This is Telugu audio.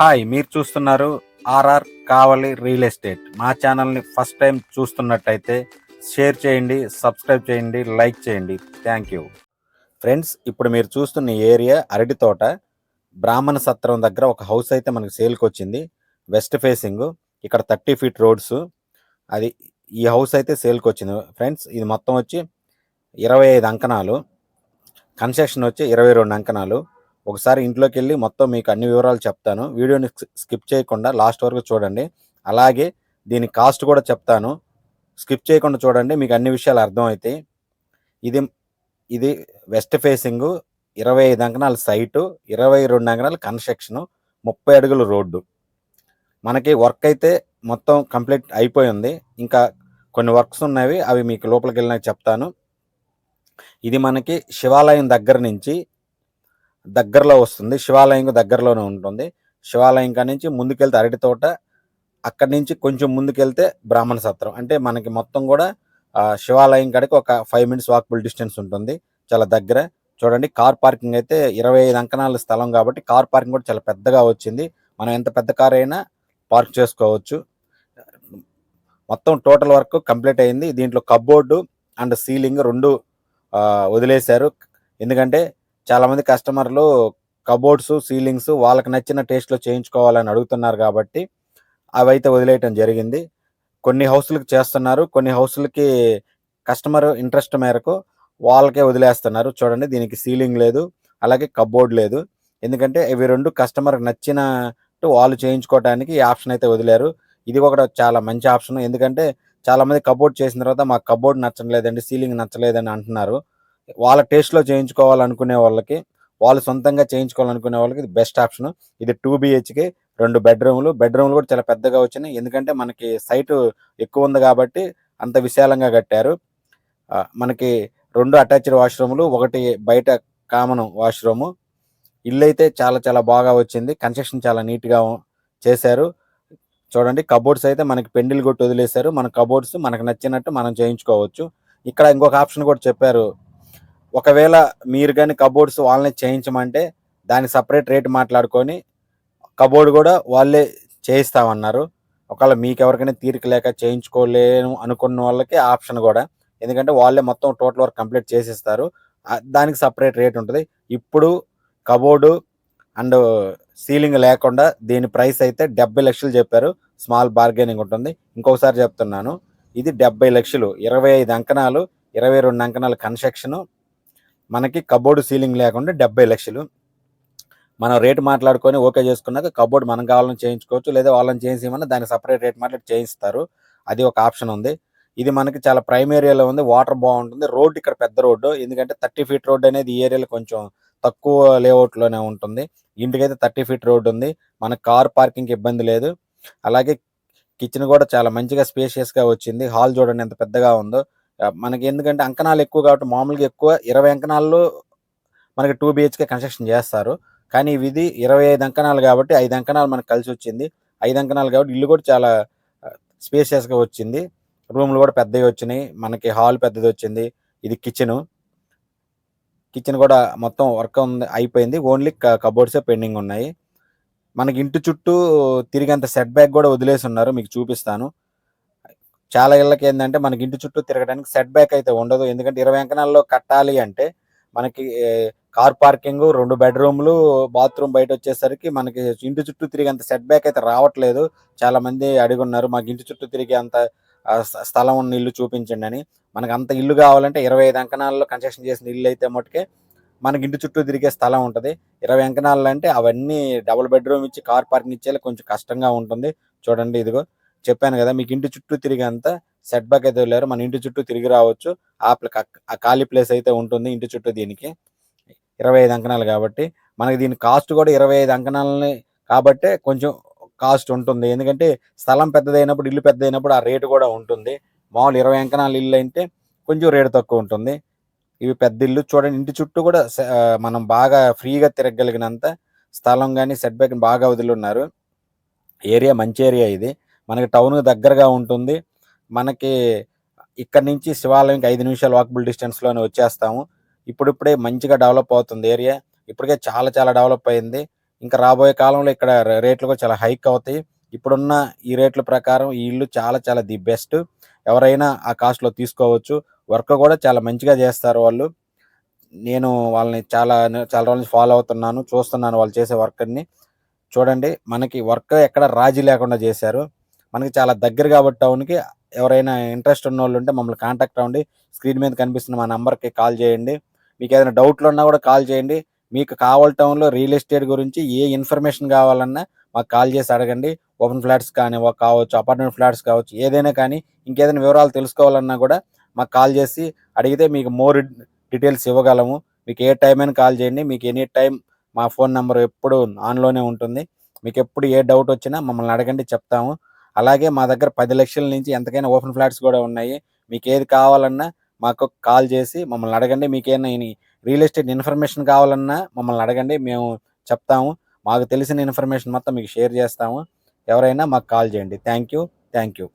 హాయ్ మీరు చూస్తున్నారు ఆర్ఆర్ కావలి రియల్ ఎస్టేట్. మా ఛానల్ని ఫస్ట్ టైం చూస్తున్నట్టయితే షేర్ చేయండి సబ్స్క్రైబ్ చేయండి లైక్ చేయండి. Thank you. ఫ్రెండ్స్ ఇప్పుడు మీరు చూస్తున్న ఏరియా అరటి తోట. బ్రాహ్మణ సత్రం దగ్గర ఒక హౌస్ అయితే మనకి సేల్కి వచ్చింది. West facing. ఇక్కడ థర్టీ ఫీట్ రోడ్స్. అది ఈ హౌస్ అయితే సేల్కి వచ్చింది. ఫ్రెండ్స్ ఇది మొత్తం వచ్చి ఇరవై ఐదు అంకణాలు. కన్స్ట్రక్షన్ వచ్చి ఇరవై రెండు అంకణాలు. ఒకసారి ఇంట్లోకి వెళ్ళి మొత్తం మీకు అన్ని వివరాలు చెప్తాను. వీడియోని స్కిప్ చేయకుండా లాస్ట్ వరకు చూడండి. అలాగే దీని కాస్ట్ కూడా చెప్తాను. స్కిప్ చేయకుండా చూడండి మీకు అన్ని విషయాలు అర్థమవుతాయి ఇది ఇది వెస్ట్ ఫేసింగ్ ఇరవై ఐదు అంకణాల సైటు ఇరవై రెండు అంకణాల కన్స్ట్రక్షన్ ముప్పై అడుగుల రోడ్డు. మనకి వర్క్ అయితే మొత్తం కంప్లీట్ అయిపోయింది. ఇంకా కొన్ని వర్క్స్ ఉన్నవి అవి మీకు లోపలికి వెళ్ళినాక చెప్తాను. ఇది మనకి శివాలయం దగ్గర నుంచి దగ్గరలో వస్తుంది. శివాలయం దగ్గరలోనే ఉంటుంది. శివాలయం కాడ నుంచి ముందుకెళ్తే అరటి తోట అక్కడి నుంచి కొంచెం ముందుకెళ్తే బ్రాహ్మణ సత్రం. అంటే మనకి మొత్తం కూడా శివాలయం కాడికి ఒక ఫైవ్ మినిట్స్ వాకబుల్ డిస్టెన్స్ ఉంటుంది. చాలా దగ్గర. చూడండి కార్ పార్కింగ్ అయితే ఇరవై ఐదు అంకణాల స్థలం కాబట్టి కార్ పార్కింగ్ కూడా చాలా పెద్దగా వచ్చింది. మనం ఎంత పెద్ద కార్ అయినా పార్క్ చేసుకోవచ్చు. మొత్తం టోటల్ వర్క్ కంప్లీట్ అయింది. దీంట్లో కబోర్డు అండ్ సీలింగ్ రెండు వదిలేశారు. ఎందుకంటే చాలామంది కస్టమర్లు కబోర్డ్స్ సీలింగ్స్ వాళ్ళకి నచ్చిన టేస్ట్లో చేయించుకోవాలని అడుగుతున్నారు కాబట్టి అవి అయితే వదిలేయటం జరిగింది. కొన్ని హౌస్లకు చేస్తున్నారు కొన్ని హౌస్లకి కస్టమర్ ఇంట్రెస్ట్ మేరకు వాళ్ళకే వదిలేస్తున్నారు. చూడండి దీనికి సీలింగ్ లేదు అలాగే కబోర్డ్ లేదు. ఎందుకంటే ఇవి రెండు కస్టమర్కి నచ్చినట్టు వాళ్ళు చేయించుకోవడానికి ఈ ఆప్షన్ అయితే వదిలేరు. ఇది కూడా చాలా మంచి ఆప్షన్. ఎందుకంటే చాలా మంది కబోర్డ్ చేసిన తర్వాత మాకు కబోర్డ్ నచ్చలేదండి సీలింగ్ నచ్చలేదని అంటున్నారు. వాళ్ళ టేస్ట్లో చేయించుకోవాలనుకునే వాళ్ళకి వాళ్ళు సొంతంగా చేయించుకోవాలనుకునే వాళ్ళకి ఇది బెస్ట్ ఆప్షన్ ఇది టూ బిహెచ్కి రెండు బెడ్రూమ్లు బెడ్రూమ్లు కూడా చాలా పెద్దగా వచ్చినాయి. ఎందుకంటే మనకి సైటు ఎక్కువ ఉంది కాబట్టి అంత విశాలంగా కట్టారు. మనకి రెండు అటాచ్డ్ వాష్రూమ్లు ఒకటి బయట కామన్ వాష్రూమ్ ఇల్లు అయితే చాలా చాలా బాగా వచ్చింది. కన్స్ట్రక్షన్ చాలా నీట్గా చేశారు. చూడండి కబోర్డ్స్ అయితే మనకి పెండిల్ కొట్టి వదిలేశారు. మన కబోర్డ్స్ మనకు నచ్చినట్టు మనం చేయించుకోవచ్చు. ఇక్కడ ఇంకొక ఆప్షన్ కూడా చెప్పారు. ఒకవేళ మీరు కానీ కబోర్డ్స్ వాళ్ళని చేయించమంటే దానికి సపరేట్ రేట్ మాట్లాడుకొని కబోర్డ్ కూడా వాళ్ళే చేయిస్తామన్నారు. ఒకవేళ మీకు ఎవరికైనా తీరిక లేక చేయించుకోలేను అనుకున్న వాళ్ళకి ఆప్షన్ కూడా. ఎందుకంటే వాళ్ళే మొత్తం టోటల్ వర్క్ కంప్లీట్ చేసిస్తారు. దానికి సపరేట్ రేట్ ఉంటుంది. ఇప్పుడు కబోర్డు అండ్ సీలింగ్ లేకుండా దీని ప్రైస్ అయితే డెబ్బై లక్షలు చెప్పారు. స్మాల్ బార్గెనింగ్ ఉంటుంది. ఇంకొకసారి చెప్తున్నాను. ఇది డెబ్బై లక్షలు. ఇరవై ఐదు అంకణాలు ఇరవై రెండు అంకణాలు కన్స్ట్రక్షన్ మనకి కబోర్డు సీలింగ్ లేకుండా డెబ్బై లక్షలు. మనం రేట్ మాట్లాడుకొని ఓకే చేసుకున్నాక కబోర్డ్ మనం కావాలని చేయించుకోవచ్చు లేదా వాళ్ళని చేయించమని దానికి సపరేట్ రేట్ మాట్లాడి చేయిస్తారు. అది ఒక ఆప్షన్ ఉంది. ఇది మనకి చాలా ప్రైమ్ ఏరియాలో ఉంది. వాటర్ బాగుంటుంది. రోడ్ ఇక్కడ పెద్ద రోడ్డు. ఎందుకంటే థర్టీ ఫీట్ రోడ్ అనేది ఈ ఏరియాలో కొంచెం తక్కువ లేఅవుట్లోనే ఉంటుంది. ఇంటికైతే థర్టీ ఫీట్ రోడ్ ఉంది. మన కార్ పార్కింగ్ ఇబ్బంది లేదు. అలాగే కిచెన్ కూడా చాలా మంచిగా స్పేషియస్గా వచ్చింది. హాల్ చూడండి ఎంత పెద్దగా ఉందో. మనకి ఎందుకంటే అంకణాలు ఎక్కువ కాబట్టి మామూలుగా ఎక్కువ ఇరవై అంకణాల్లో మనకి టూ బిహెచ్కే కన్స్ట్రక్షన్ చేస్తారు. కానీ ఇది ఇరవై ఐదు అంకణాలు కాబట్టి ఐదు అంకణాలు మనకు కలిసి వచ్చింది. ఐదు అంకణాలు కాబట్టి ఇల్లు కూడా చాలా స్పేషియస్గా వచ్చింది. రూమ్లు కూడా పెద్దవి వచ్చినాయి. మనకి హాల్ పెద్దది వచ్చింది. ఇది కిచెన్ కిచెన్ కూడా మొత్తం వర్క్ ఉంది అయిపోయింది. ఓన్లీ కబోర్డ్సే పెండింగ్ ఉన్నాయి. మనకి ఇంటి చుట్టూ తిరిగేంత సెట్ బ్యాక్ కూడా వదిలేసి ఉన్నారు. మీకు చూపిస్తాను. చాలా ఇళ్ళకి ఏంటంటే మనకి ఇంటి చుట్టూ తిరగడానికి సెట్ బ్యాక్ అయితే ఉండదు. ఎందుకంటే ఇరవై అంకణాల్లో కట్టాలి అంటే మనకి కార్ పార్కింగ్ రెండు బెడ్రూమ్లు బాత్రూమ్ బయట వచ్చేసరికి మనకి ఇంటి చుట్టూ తిరిగేంత సెట్ బ్యాక్ అయితే రావట్లేదు. చాలా మంది అడుగున్నారు మాకు ఇంటి చుట్టూ తిరిగే అంత స్థలం ఉన్న ఇల్లు చూపించండి అని. మనకు అంత ఇల్లు కావాలంటే ఇరవై ఐదు అంకణాల్లో కన్స్ట్రక్షన్ చేసిన ఇల్లు అయితే మటుకే మనకి ఇంటి చుట్టూ తిరిగే స్థలం ఉంటుంది. ఇరవై అంకణాలు అంటే అవన్నీ డబుల్ బెడ్రూమ్ ఇచ్చి కార్ పార్కింగ్ ఇచ్చేలా కొంచెం కష్టంగా ఉంటుంది. చూడండి ఇదిగో. చెప్పాను కదా మీకు ఇంటి చుట్టూ తిరిగి అంతా సెట్ బ్యాక్ అయితే వెళ్ళారు మన ఇంటి చుట్టూ తిరిగి రావచ్చు. ఆ ఆ ఖాళీ ప్లేస్ అయితే ఉంటుంది ఇంటి చుట్టూ దీనికి. ఇరవై ఐదు అంకణాలు కాబట్టి మనకి దీని కాస్ట్ కూడా ఇరవై ఐదు అంకణాలని కాబట్టే కొంచెం కాస్ట్ ఉంటుంది. ఎందుకంటే స్థలం పెద్దదైనప్పుడు ఇల్లు పెద్దదైనప్పుడు ఆ రేటు కూడా ఉంటుంది. మామూలు ఇరవై అంకణాలు ఇల్లు అయితే కొంచెం రేటు తక్కువ ఉంటుంది. ఇవి పెద్ద ఇల్లు చూడండి ఇంటి చుట్టూ కూడా మనం బాగా ఫ్రీగా తిరగలిగినంత స్థలం కానీ సెట్ బ్యాక్ బాగా వదిలి ఉన్నారు ఏరియా మంచి ఏరియా ఇది. మనకి టౌన్ దగ్గరగా ఉంటుంది. మనకి ఇక్కడ నుంచి శివాలయంకి ఐదు నిమిషాలు వాకబుల్ డిస్టెన్స్లోనే వచ్చేస్తాము. ఇప్పుడిప్పుడే మంచిగా డెవలప్ అవుతుంది ఏరియా. ఇప్పటికే చాలా చాలా డెవలప్ అయింది. ఇంకా రాబోయే కాలంలో ఇక్కడ రేట్లు కూడా చాలా హైక్ అవుతాయి. ఇప్పుడున్న ఈ రేట్ల ప్రకారం ఈ ఇల్లు చాలా చాలా ది బెస్ట్. ఎవరైనా ఆ కాస్ట్లో తీసుకోవచ్చు. వర్క్ కూడా చాలా మంచిగా చేస్తారు వాళ్ళు. నేను వాళ్ళని చాలా చాలా రోజుల నుంచి ఫాలో అవుతున్నాను. చూస్తున్నాను వాళ్ళు చేసే వర్క్ని. చూడండి మనకి వర్క్ ఎక్కడ రాజీ లేకుండా చేశారు. మనకి చాలా దగ్గర కాబట్టి టౌన్కి ఎవరైనా ఇంట్రెస్ట్ ఉన్న వాళ్ళు ఉంటే మమ్మల్ని కాంటాక్ట్ అవ్వండి. స్క్రీన్ మీద కనిపిస్తున్న మా నెంబర్కి కాల్ చేయండి. మీకు ఏదైనా డౌట్లు ఉన్నా కూడా కాల్ చేయండి. మీకు కావాలి టౌన్లో రియల్ ఎస్టేట్ గురించి ఏ ఇన్ఫర్మేషన్ కావాలన్నా మాకు కాల్ చేసి అడగండి. ఓపెన్ ఫ్లాట్స్ కానీ కావచ్చు అపార్ట్మెంట్ ఫ్లాట్స్ కావచ్చు ఏదైనా కానీ ఇంకేదైనా వివరాలు తెలుసుకోవాలన్నా కూడా మాకు కాల్ చేసి అడిగితే మీకు మోర్ డీటెయిల్స్ ఇవ్వగలము. మీకు ఏ టైం అయినా కాల్ చేయండి. మీకు ఎనీ టైం మా ఫోన్ నెంబర్ ఎప్పుడు ఆన్లోనే ఉంటుంది. మీకు ఎప్పుడు ఏ డౌట్ వచ్చినా మమ్మల్ని అడగండి చెప్తాము. అలాగే మా దగ్గర పది లక్షల నుంచి ఎంతకైనా ఓపెన్ ఫ్లాట్స్ కూడా ఉన్నాయి. మీకు ఏది కావాలన్నా మాకు కాల్ చేసి మమ్మల్ని అడగండి. మీకు ఏమైనా రియల్ ఎస్టేట్ ఇన్ఫర్మేషన్ కావాలన్నా మమ్మల్ని అడగండి. మేము చెప్తాము. మాకు తెలిసిన ఇన్ఫర్మేషన్ మొత్తం మీకు షేర్ చేస్తాము. ఎవరైనా మాకు కాల్ చేయండి. Thank you. Thank you.